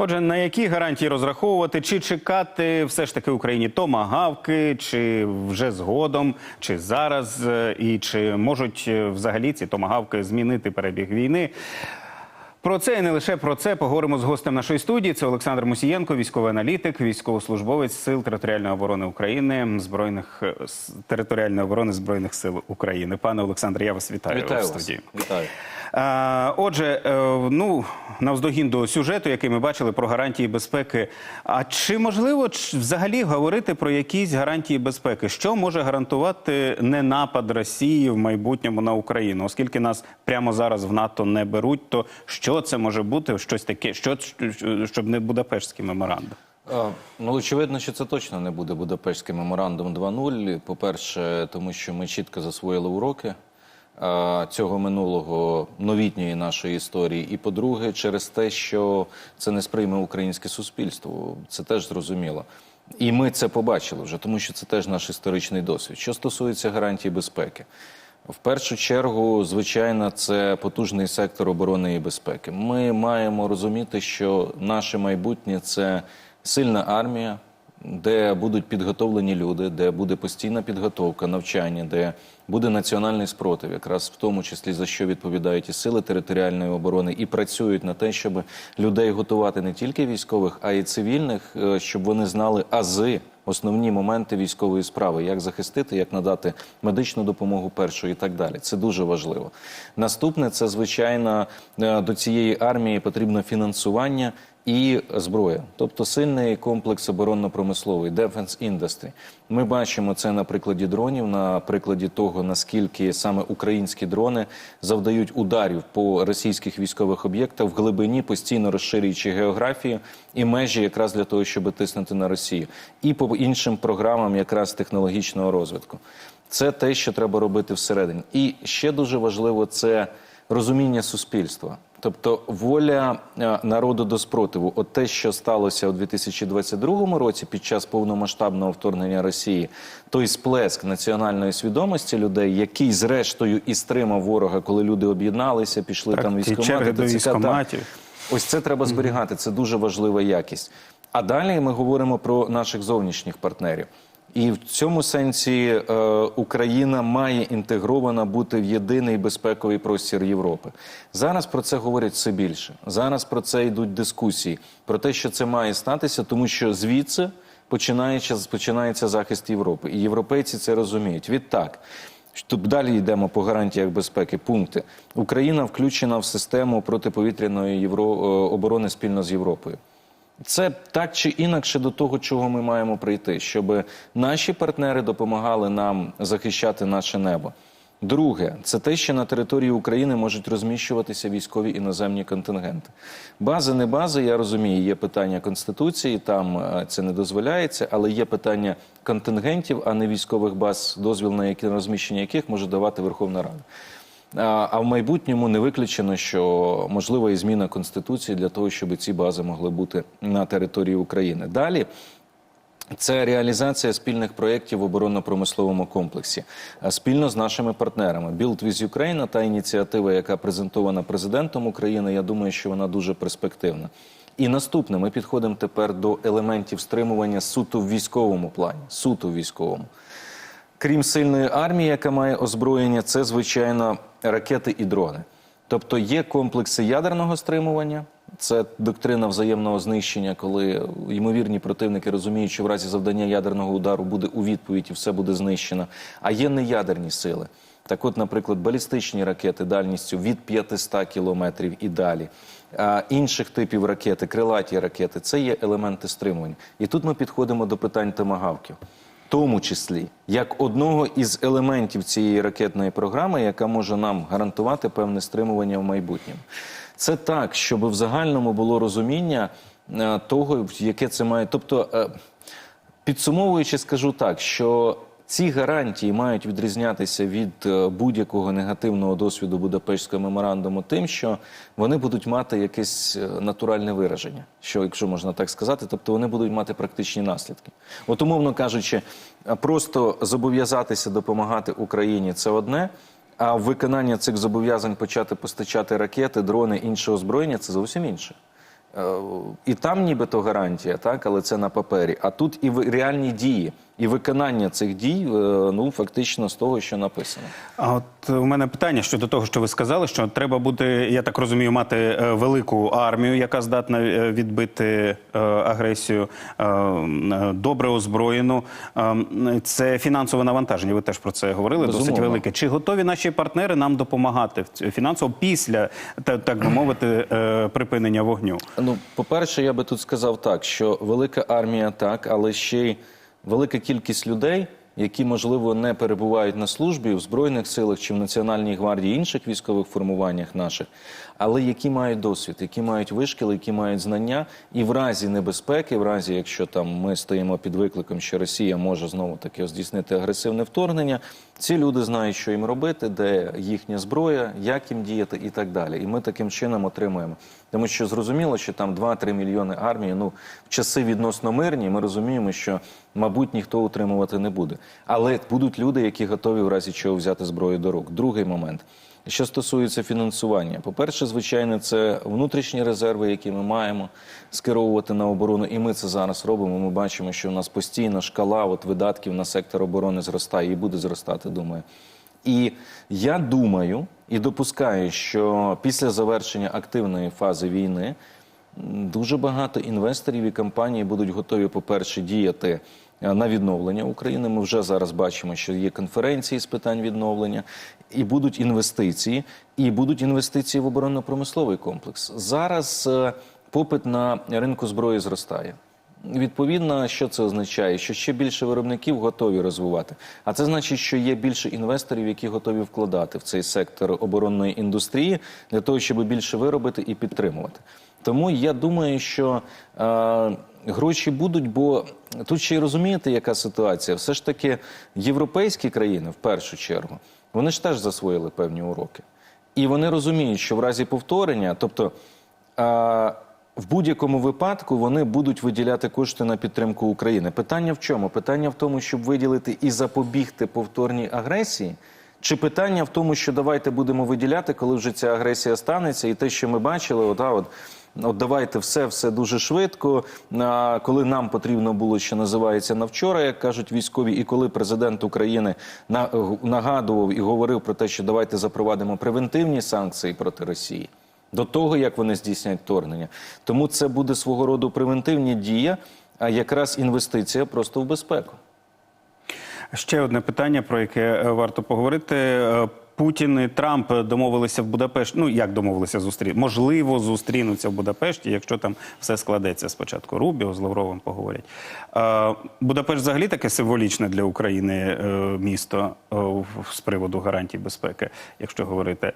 Отже, на які гарантії розраховувати? Чи чекати все ж таки Україні томагавки, чи вже згодом, чи зараз, е, і чи можуть е, взагалі ці томагавки змінити перебіг війни? Про це і не лише про це поговоримо з гостем нашої студії. Це Олександр Мусієнко, військовий аналітик, військовослужбовець сил територіальної оборони України, збройних е, територіальної оборони збройних сил України. Пане Олександре, я вас вітаю, Вітаю в вас. студії. Вітаю. Е, Отже, е, ну навздогін до сюжету, який ми бачили про гарантії безпеки. А чи можливо взагалі говорити про якісь гарантії безпеки? Що може гарантувати не напад Росії в майбутньому на Україну? Оскільки нас прямо зараз в НАТО не беруть, то що це може бути? Щось таке, що щоб не Будапештський меморандум? Ну, очевидно, що це точно не буде Будапештський меморандум 2.0. По-перше, тому що ми чітко засвоїли уроки цього минулого новітньої нашої історії. І по-друге, через те, що це не сприйме українське суспільство. Це теж зрозуміло. І ми це побачили вже, тому що це теж наш історичний досвід. Що стосується гарантій безпеки. В першу чергу, звичайно, це потужний сектор оборони і безпеки. Ми маємо розуміти, що наше майбутнє це сильна армія, де будуть підготовлені люди, де буде постійна підготовка, навчання, де буде національний спротив, якраз в тому числі за що відповідають і сили територіальної оборони, і працюють на те, щоб людей готувати не тільки військових, а й цивільних, е, щоб вони знали ази основні моменти військової справи, як захистити, як надати медичну допомогу першу і так далі. Це дуже важливо. Наступне це звичайно е, до цієї армії потрібно фінансування. І зброя, тобто сильний комплекс оборонно-промисловий Defense Industry. Ми бачимо це на прикладі дронів, на прикладі того, наскільки саме українські дрони завдають ударів по російських військових об'єктах в глибині, постійно розширюючи географію і межі, якраз для того, щоб тиснути на Росію, і по іншим програмам, якраз технологічного розвитку. Це те, що треба робити всередині. І ще дуже важливо це розуміння суспільства. Тобто воля е, народу до спротиву, от те, що сталося у 2022 році під час повномасштабного вторгнення Росії, той сплеск національної свідомості людей, який зрештою і стримав ворога, коли люди об'єдналися, пішли Так, там військомати, до військкоматів. Ось це треба зберігати. Це дуже важлива якість. А далі ми говоримо про наших зовнішніх партнерів. І в цьому сенсі е, Україна має інтегрована бути в єдиний безпековий простір Європи. Зараз про це говорять все більше. Зараз про це йдуть дискусії, про те, що це має статися, тому що звідси починається, починається захист Європи. І європейці це розуміють. Відтак. Тут далі йдемо по гарантіях безпеки. Пункти Україна включена в систему протиповітряної євро... е, оборони спільно з Європою. Це так чи інакше до того, чого ми маємо прийти, щоб наші партнери допомагали нам захищати наше небо. Друге, це те, що на території України можуть розміщуватися військові іноземні контингенти. Бази, не бази, я розумію, є питання конституції, там е, це не дозволяється, але є питання контингентів, а не військових баз, дозвіл на розміщення яких може давати Верховна Рада. А в майбутньому не виключено, що можлива і зміна конституції для того, щоб ці бази могли бути на території України. Далі. Це реалізація спільних проєктів в оборонно-промисловому комплексі спільно з нашими партнерами. Build with Ukraine та ініціатива, яка презентована президентом України. Я думаю, що вона дуже перспективна. І наступне ми підходимо тепер до елементів стримування суто в військовому плані. Суто в військовому. Крім сильної армії, яка має озброєння, це звичайно ракети і дрони. Тобто є комплекси ядерного стримування, це доктрина взаємного знищення, коли ймовірні противники розуміють, що в разі завдання ядерного удару буде у відповідь і все буде знищено. А є неядерні сили. Так, от, наприклад, балістичні ракети дальністю від 500 кілометрів і далі. А інших типів ракети, крилаті ракети це є елементи стримування. І тут ми підходимо до питань томагавків тому числі як одного із елементів цієї ракетної програми, яка може нам гарантувати певне стримування в майбутньому. Це так, щоб в загальному було розуміння е, того, яке це має. Тобто, е, підсумовуючи, скажу так, що ці гарантії мають відрізнятися від е, будь-якого негативного досвіду Будапештського меморандуму, тим, що вони будуть мати якесь е, натуральне вираження, що, якщо можна так сказати, тобто вони будуть мати практичні наслідки. От, умовно кажучи, е, просто зобов'язатися допомагати Україні це одне. А виконання цих зобов'язань почати постачати ракети, дрони, інше озброєння це зовсім інше. І там нібито гарантія, так, але це на папері. А тут і реальні дії, і виконання цих дій, е, ну фактично з того, що написано. А от е, у мене питання щодо того, що ви сказали, що треба бути, я так розумію, мати е, велику армію, яка здатна відбити агресію, добре озброєну. Це фінансове навантаження. Ви теж про це говорили. Досить велике. Чи готові наші партнери нам допомагати фінансово після так би мовити припинення вогню? Ну, по-перше, я би тут сказав так, що велика армія так, але ще й велика кількість людей, які, можливо, не перебувають на службі в Збройних силах чи в Національній гвардії інших військових формуваннях наших, але які мають досвід, які мають вишкіл, які мають знання, і в разі небезпеки, в разі, якщо там ми стоїмо під викликом, що Росія може знову таки здійснити агресивне вторгнення, ці люди знають, що їм робити, де їхня зброя, як їм діяти і так далі. І ми таким чином отримуємо. Тому що зрозуміло, що там 2-3 мільйони армії, ну в часи відносно мирні, ми розуміємо, що мабуть ніхто утримувати не буде. Але будуть люди, які готові в разі чого взяти зброю до рук. Другий момент. Що стосується фінансування, по-перше, звичайно, це внутрішні резерви, які ми маємо скеровувати на оборону, і ми це зараз робимо. Ми бачимо, що у нас постійно шкала от видатків на сектор оборони зростає і буде зростати, думаю. І я думаю і допускаю, що після завершення активної фази війни дуже багато інвесторів і компаній будуть готові, по-перше, діяти е, на відновлення України. Ми вже зараз бачимо, що є конференції з питань відновлення, і будуть інвестиції, і будуть інвестиції в оборонно-промисловий комплекс. Зараз е, попит на ринку зброї зростає. Відповідно, що це означає? Що ще більше виробників готові розвивати. А це значить, що є більше інвесторів, які готові вкладати в цей сектор оборонної індустрії для того, щоб більше виробити і підтримувати. Тому я думаю, що е, гроші будуть, бо тут ще й розумієте, яка ситуація. Все ж таки, європейські країни в першу чергу, вони ж теж засвоїли певні уроки. І вони розуміють, що в разі повторення, тобто. е, в будь-якому випадку вони будуть виділяти кошти на підтримку України. Питання в чому? Питання в тому, щоб виділити і запобігти повторній агресії, чи питання в тому, що давайте будемо виділяти, коли вже ця агресія станеться, і те, що ми бачили, от, от, от давайте все, все дуже швидко. А, коли нам потрібно було, що називається на вчора, як кажуть військові, і коли президент України на- нагадував і говорив про те, що давайте запровадимо превентивні санкції проти Росії до того, як вони здійснять вторгнення. Тому це буде свого роду превентивні дія, а якраз інвестиція просто в безпеку. Ще одне питання, про яке е, варто поговорити. Е, Путін і Трамп домовилися в Будапешті. Ну як домовилися зустріти? Можливо, зустрінуться в Будапешті, якщо там все складеться спочатку. Рубіо з Лавровим поговорять. Е, Будапешт взагалі таке символічне для України місто з приводу гарантій безпеки, якщо говорити.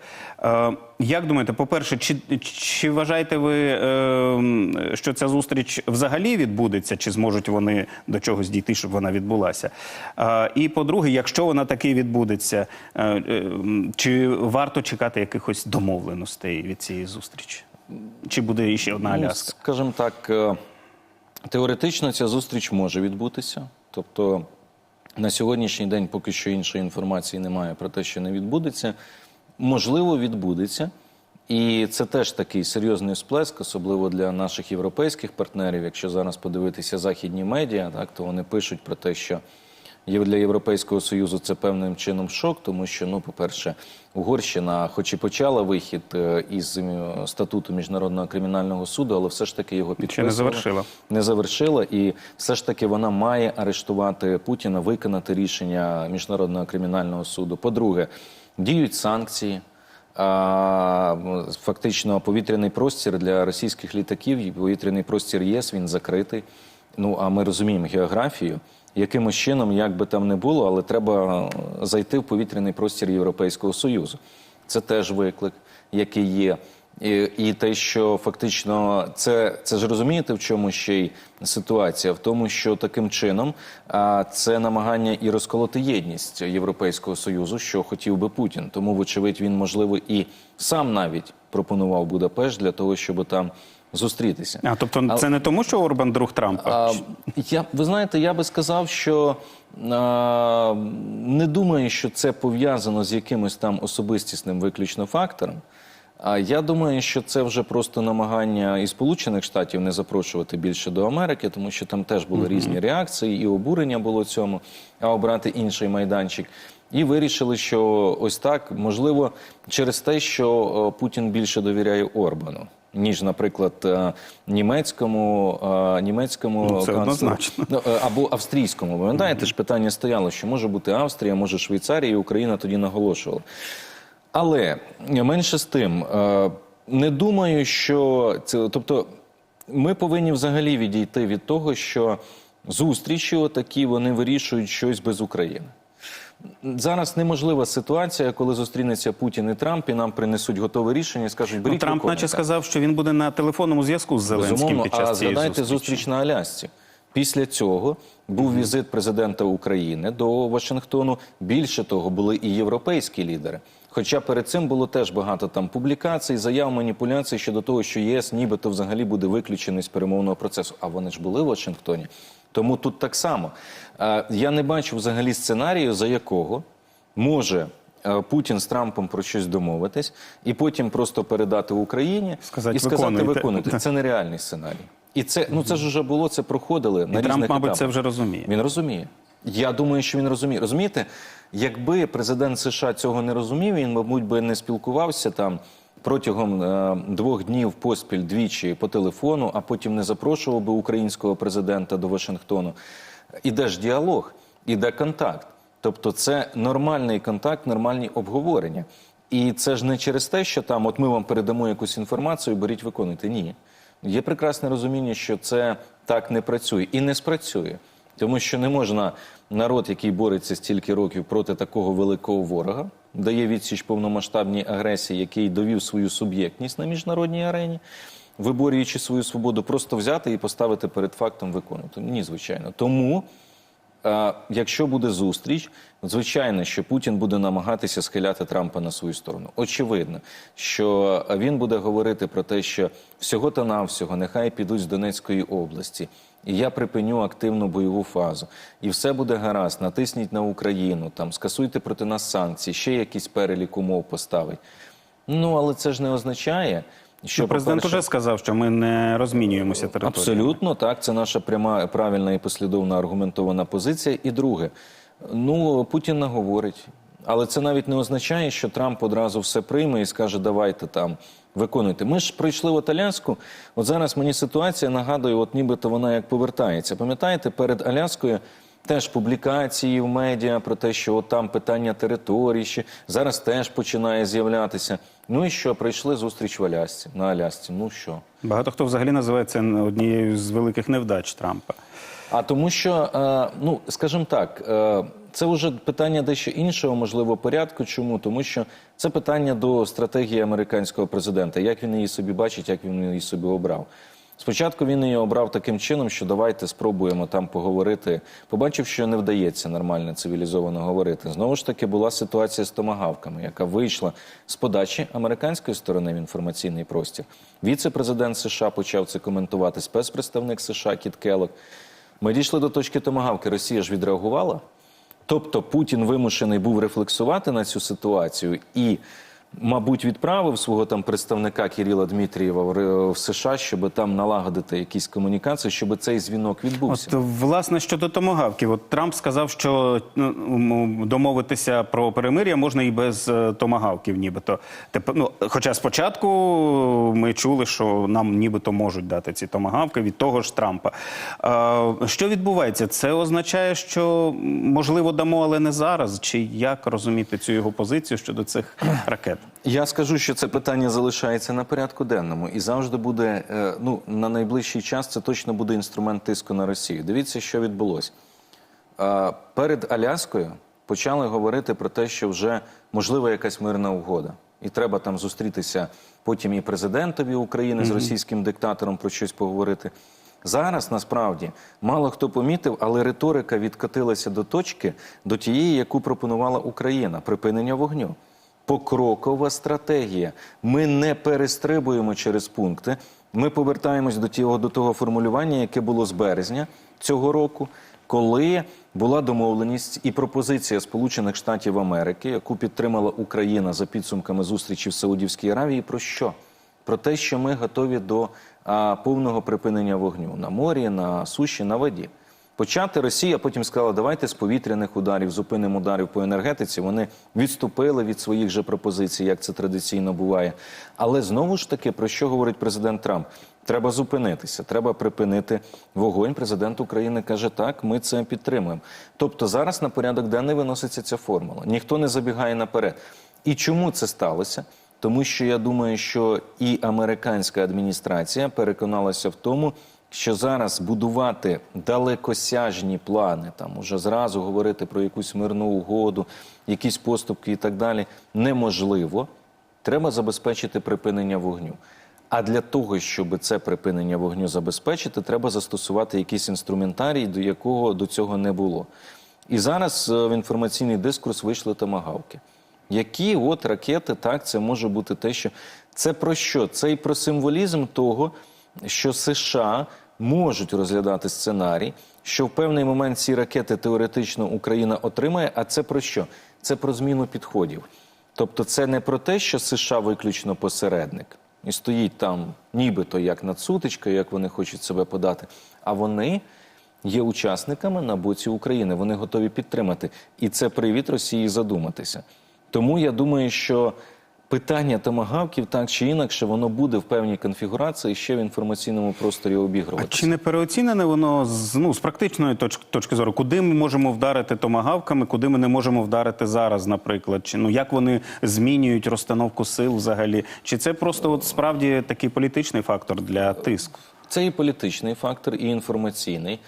Як думаєте, по-перше, чи, чи вважаєте ви, е, що ця зустріч взагалі відбудеться, чи зможуть вони до чогось дійти, щоб вона відбулася? Е, І по-друге, якщо вона таки відбудеться, е, е, чи варто чекати якихось домовленостей від цієї зустрічі? Чи буде ще одна Ну, Аляска? скажімо так, е, теоретично ця зустріч може відбутися. Тобто на сьогоднішній день поки що іншої інформації немає про те, що не відбудеться. Можливо, відбудеться. І це теж такий серйозний сплеск, особливо для наших європейських партнерів. Якщо зараз подивитися західні медіа, так то вони пишуть про те, що для Європейського союзу це певним чином шок, тому що, ну, по-перше, Угорщина, хоч і почала вихід е, із е, статуту міжнародного кримінального суду, але все ж таки його підписувала. завершила. Не завершила, і все ж таки вона має арештувати Путіна, виконати рішення міжнародного кримінального суду. По-друге, діють санкції. Фактично, повітряний простір для російських літаків, повітряний простір ЄС він закритий. Ну а ми розуміємо географію. Якимось чином, як би там не було, але треба е, зайти в повітряний простір Європейського Союзу. Це теж виклик, який є. І, і те, що фактично це, це ж розумієте, в чому ще й ситуація? В тому, що таким чином а, це намагання і розколоти єдність Європейського союзу, що хотів би Путін. Тому, вочевидь, він можливо і сам навіть пропонував Будапешт для того, щоб там зустрітися. А тобто, це не тому, що Орбан друг Трампа? А, я, ви знаєте, я би сказав, що а, не думаю, що це пов'язано з якимось там особистісним виключно фактором. А я думаю, що це вже просто намагання і Сполучених Штатів не запрошувати більше до Америки, тому що там теж були різні реакції, і обурення було цьому, а обрати інший майданчик. І вирішили, що ось так можливо через те, що е, Путін більше довіряє Орбану. Ніж, наприклад, е, німецькому, е, німецькому Ну, це однозначно. Ну, або австрійському. Ви пам'ятаєте ж питання стояло, що може бути Австрія, може Швейцарія, і Україна тоді наголошувала. Але менше з тим, е, не думаю, що це, тобто, ми повинні взагалі відійти від того, що зустрічі отакі вони вирішують щось без України. Зараз неможлива ситуація, коли зустрінеться Путін і Трамп, і нам принесуть готове рішення і скажуть, Ну, Трамп, виконуйте». наче сказав, що він буде на телефонному зв'язку з Зеленським Безумовно, під а час цієї згадайте зустрічі. зустріч на Алясці. Після цього був візит президента України до Вашингтону. Більше того, були і європейські лідери. Хоча перед цим було теж багато там публікацій, заяв, маніпуляцій щодо того, що ЄС нібито взагалі буде виключений з перемовного процесу. А вони ж були в Вашингтоні. Тому тут так само. Е, Я не бачу взагалі сценарію, за якого може е, Путін з Трампом про щось домовитись, і потім просто передати Україні Сказати, і сказати «Виконуйте». виконуйте. Це нереальний сценарій. І це ну це ж вже було, це проходили на І Трамп, різних мабуть, етапах. це вже розуміє. Він розуміє. Я думаю, що він розуміє. Розумієте, якби президент США цього не розумів, він, мабуть, би не спілкувався там протягом е, двох днів поспіль двічі по телефону, а потім не запрошував би українського президента до Вашингтону. Іде ж діалог, іде контакт. Тобто, це нормальний контакт, нормальні обговорення. І це ж не через те, що там, от ми вам передамо якусь інформацію, беріть, виконуйте. Ні. Є прекрасне розуміння, що це так не працює і не спрацює. Тому що не можна народ, який бореться стільки років проти такого великого ворога, дає відсіч повномасштабній агресії, який довів свою суб'єктність на міжнародній арені, виборюючи свою свободу, просто взяти і поставити перед фактом виконувати. Ні, звичайно. Тому. Якщо буде зустріч, звичайно, що Путін буде намагатися схиляти Трампа на свою сторону. Очевидно, що він буде говорити про те, що всього та навсього нехай підуть з Донецької області, і я припиню активну бойову фазу, і все буде гаразд. Натисніть на Україну, там скасуйте проти нас санкції, ще якийсь перелік умов поставить. Ну але це ж не означає, що Ну, Президент уже сказав, що ми не розмінюємося територіями. Абсолютно так. Це наша пряма, правильна і послідовна аргументована позиція. І друге, ну Путін наговорить, але це навіть не означає, що Трамп одразу все прийме і скаже, давайте там виконуйте. Ми ж прийшли в Аляску. От зараз мені ситуація нагадує, от нібито вона як повертається. Пам'ятаєте, перед Аляскою. Теж публікації в медіа про те, що от там питання території ще зараз теж починає з'являтися. Ну і що, прийшли зустріч в Алясці на Алясці. Ну що? Багато хто взагалі називає це однією з великих невдач Трампа. А тому, що е, ну скажімо так, е, це вже питання дещо іншого, можливо, порядку. Чому? Тому що це питання до стратегії американського президента, як він її собі бачить, як він її собі обрав. Спочатку він її обрав таким чином, що давайте спробуємо там поговорити. Побачив, що не вдається нормально цивілізовано говорити. Знову ж таки була ситуація з томагавками, яка вийшла з подачі американської сторони в інформаційний простір. Віце-президент США почав це коментувати. Спецпредставник США Кіт Келлог. Ми дійшли до точки томагавки. Росія ж відреагувала. Тобто Путін вимушений був рефлексувати на цю ситуацію і, мабуть, відправив свого там представника Кирила Дмитрієва в США, щоб там налагодити якісь комунікації, щоб цей дзвінок відбувся. От власне щодо томогавків, от Трамп сказав, що ну, домовитися про перемир'я можна і без е, томагавків, нібито. Тепер, ну, хоча спочатку ми чули, що нам нібито можуть дати ці томагавки від того ж Трампа. Е, що відбувається? Це означає, що можливо дамо, але не зараз. Чи як розуміти цю його позицію щодо цих ракет? Я скажу, що це питання залишається на порядку денному і завжди буде е, ну на найближчий час. Це точно буде інструмент тиску на Росію. Дивіться, що відбулося. Е, Перед Аляскою почали говорити про те, що вже можлива якась мирна угода, і треба там зустрітися потім і президентові України з російським диктатором про щось поговорити. Зараз насправді мало хто помітив, але риторика відкотилася до точки, до тієї, яку пропонувала Україна припинення вогню. Покрокова стратегія. Ми не перестрибуємо через пункти. Ми повертаємось до того, до того формулювання, яке було з березня цього року, коли була домовленість і пропозиція Сполучених Штатів Америки, яку підтримала Україна за підсумками зустрічі в Саудівській Аравії. Про що? Про те, що ми готові до а, повного припинення вогню на морі, на суші, на воді. Почати Росія потім сказала, давайте з повітряних ударів, зупинимо ударів по енергетиці. Вони відступили від своїх же пропозицій, як це традиційно буває. Але знову ж таки, про що говорить президент Трамп? Треба зупинитися, треба припинити вогонь. Президент України каже, так, ми це підтримуємо. Тобто зараз на порядок денний виноситься ця формула. Ніхто не забігає наперед. І чому це сталося? Тому що я думаю, що і американська адміністрація переконалася в тому, що зараз будувати далекосяжні плани, там уже зразу говорити про якусь мирну угоду, якісь поступки і так далі, неможливо. Треба забезпечити припинення вогню. А для того, щоб це припинення вогню забезпечити, треба застосувати якийсь інструментарій, до якого до цього не було. І зараз е, в інформаційний дискурс вийшли томагавки. Які от ракети, так, це може бути те, що це про що? Це і про символізм того, що США можуть розглядати сценарій, що в певний момент ці ракети теоретично Україна отримає. А це про що? Це про зміну підходів. Тобто, це не про те, що США виключно посередник і стоїть там, нібито як надсутичка, як вони хочуть себе подати. А вони є учасниками на боці України. Вони готові підтримати. І це привід Росії задуматися. Тому я думаю, що питання томагавків так чи інакше, воно буде в певній конфігурації ще в інформаційному просторі А чи не переоцінене воно з ну з практичної точки точки зору? Куди ми можемо вдарити томагавками, куди ми не можемо вдарити зараз, наприклад? Чи ну як вони змінюють розстановку сил взагалі? Чи це просто от справді такий політичний фактор для тиску? Це і політичний фактор, і інформаційний.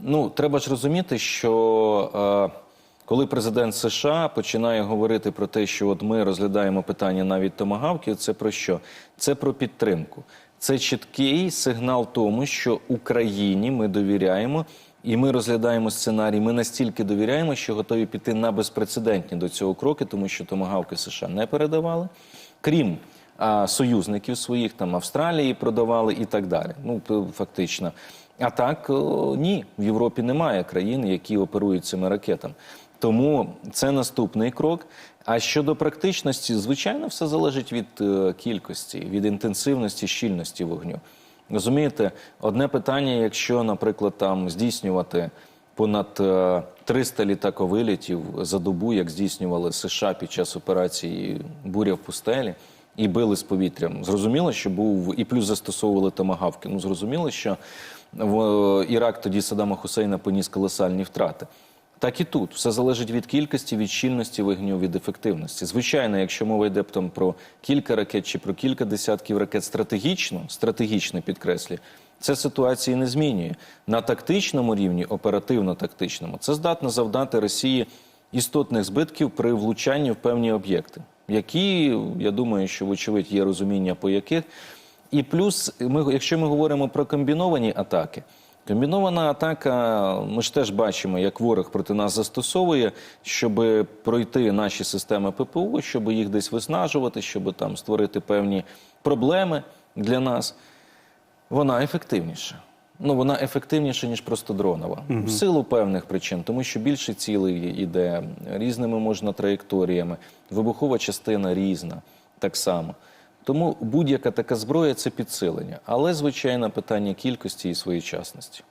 Ну, треба ж розуміти, що е, коли президент США починає говорити про те, що от ми розглядаємо питання навіть томагавків, це про що? Це про підтримку. Це чіткий сигнал тому, що Україні ми довіряємо. І ми розглядаємо сценарій. Ми настільки довіряємо, що готові піти на безпрецедентні до цього кроки, тому що томагавки США не передавали, крім а, союзників своїх, там Австралії продавали і так далі. Ну фактично. А так ні, в Європі немає країн, які оперують цими ракетами. Тому це наступний крок. А щодо практичності, звичайно, все залежить від е, кількості, від інтенсивності, щільності вогню. Розумієте, одне питання, якщо, наприклад, там здійснювати понад е, 300 літаковилітів за добу, як здійснювали США під час операції Буря в пустелі, і били з повітрям. Зрозуміло, що був і плюс застосовували томагавки. Ну зрозуміло, що в е, Ірак тоді Саддама Хусейна поніс колосальні втрати. Так і тут все залежить від кількості, від щільності вогню, від ефективності. Звичайно, якщо мова йде там про кілька ракет чи про кілька десятків ракет стратегічно, стратегічно підкреслюю, це ситуації не змінює. На тактичному рівні, оперативно-тактичному, це здатно завдати Росії істотних збитків при влучанні в певні об'єкти, які, я думаю, що вочевидь є розуміння по яких. І плюс, ми, якщо ми говоримо про комбіновані атаки, комбінована атака, ми ж теж бачимо, як ворог проти нас застосовує, щоб пройти наші системи ППО, щоб їх десь виснажувати, щоб там створити певні проблеми для нас. Вона ефективніша. Ну, вона ефективніша, ніж просто дронова. В силу певних причин, тому що більше цілей іде, різними можна траєкторіями, вибухова частина різна так само. Тому будь-яка така зброя це підсилення. Але, звичайно, питання кількості і своєчасності.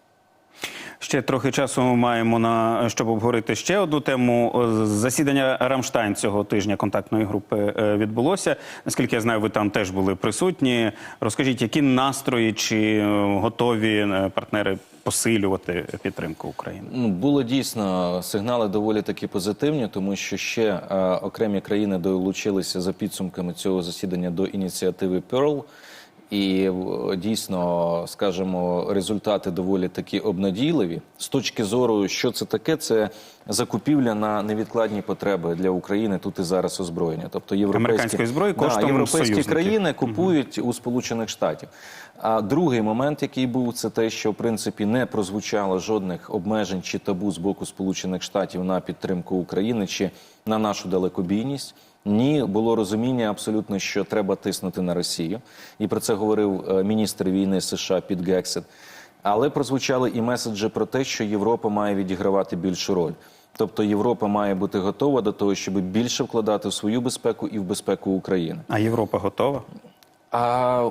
Ще трохи часу маємо на щоб обговорити ще одну тему. Засідання Рамштайн цього тижня контактної групи е, відбулося. Наскільки я знаю, ви там теж були присутні. Розкажіть, які настрої чи е, готові е, партнери посилювати підтримку України? Ну, було дійсно сигнали доволі таки позитивні, тому що ще окремі країни долучилися за підсумками цього засідання до ініціативи Pearl. І дійсно, скажімо, результати доволі таки обнадійливі. З точки зору, що це таке, це закупівля на невідкладні потреби для України тут і зараз озброєння. Тобто європейські, зброї да, європейські союзників. країни купують у Сполучених Штатів. А другий момент, який був, це те, що в принципі не прозвучало жодних обмежень чи табу з боку Сполучених Штатів на підтримку України чи на нашу далекобійність. Ні, було розуміння абсолютно, що треба тиснути на Росію, і про це говорив е, міністр війни США Піт Гексет. Але прозвучали і меседжі про те, що Європа має відігравати більшу роль. Тобто Європа має бути готова до того, щоб більше вкладати в свою безпеку і в безпеку України. А Європа готова? А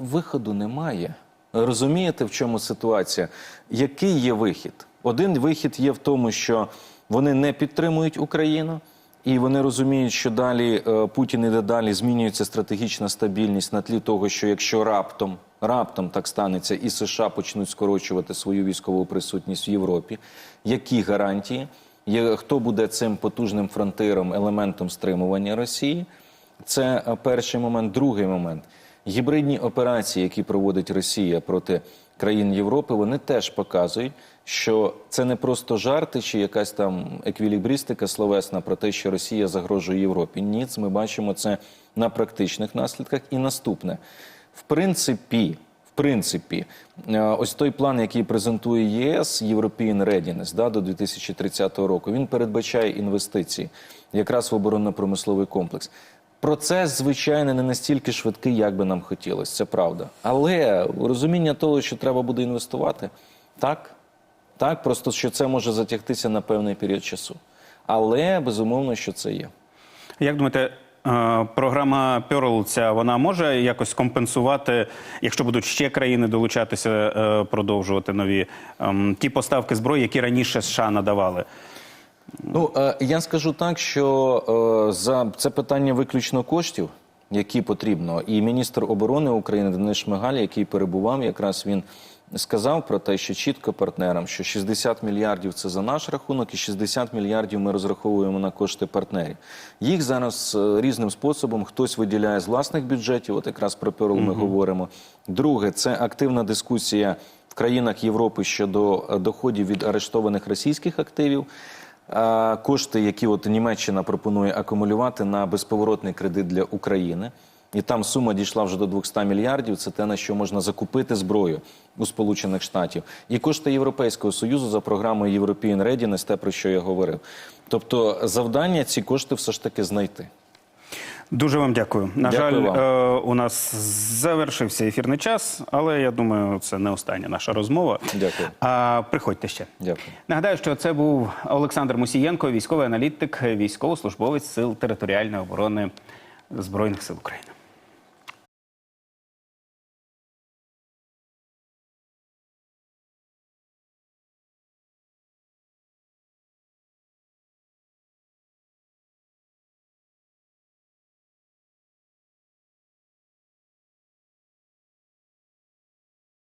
виходу немає. Розумієте, в чому ситуація? Який є вихід? Один вихід є в тому, що вони не підтримують Україну, і вони розуміють, що далі е, Путін іде далі, змінюється стратегічна стабільність на тлі того, що якщо раптом, раптом так станеться, і США почнуть скорочувати свою військову присутність в Європі, які гарантії? Хто буде цим потужним фронтиром, елементом стримування Росії? Це е, перший момент. Другий момент. Гібридні операції, які проводить Росія проти країн Європи, вони теж показують, що це не просто жарти чи якась там еквілібристика словесна про те, що Росія загрожує Європі. Ні, ми бачимо це на практичних наслідках. І наступне, в принципі, в принципі, е, ось той план, який презентує ЄС, European Readiness, да, до 2030 року, він передбачає інвестиції якраз в оборонно-промисловий комплекс. Процес, звичайно, не настільки швидкий, як би нам хотілося, це правда. Але розуміння того, що треба буде інвестувати, так, так, просто що це може затягтися на певний період часу. Але безумовно, що це є. Як думаєте, е, програма Pearl ця вона може якось компенсувати, якщо будуть ще країни долучатися, е, продовжувати нові ем, ті поставки зброї, які раніше США надавали? Ну е, я скажу так, що за це питання виключно коштів, які потрібно, і міністр оборони України Денис Шмигаль, який перебував, якраз він сказав про те, що чітко партнерам, що 60 мільярдів це за наш рахунок, і 60 мільярдів ми розраховуємо на кошти партнерів. Їх зараз е, різним способом хтось виділяє з власних бюджетів. От якраз про Перл ми говоримо. Друге, це активна дискусія в країнах Європи щодо е, доходів від арештованих російських активів. Кошти, які от Німеччина пропонує акумулювати на безповоротний кредит для України, і там сума дійшла вже до 200 мільярдів. Це те, на що можна закупити зброю у Сполучених Штатів, і кошти Європейського союзу за програмою European Readiness, те про що я говорив. Тобто, завдання ці кошти все ж таки знайти. Дуже вам дякую. На Дякую жаль, вам. е, у нас завершився ефірний час, але я думаю, це не остання наша розмова. Дякую. А приходьте ще. Дякую. Нагадаю, що це був Олександр Мусієнко, військовий аналітик, військовослужбовець сил територіальної оборони Збройних сил України.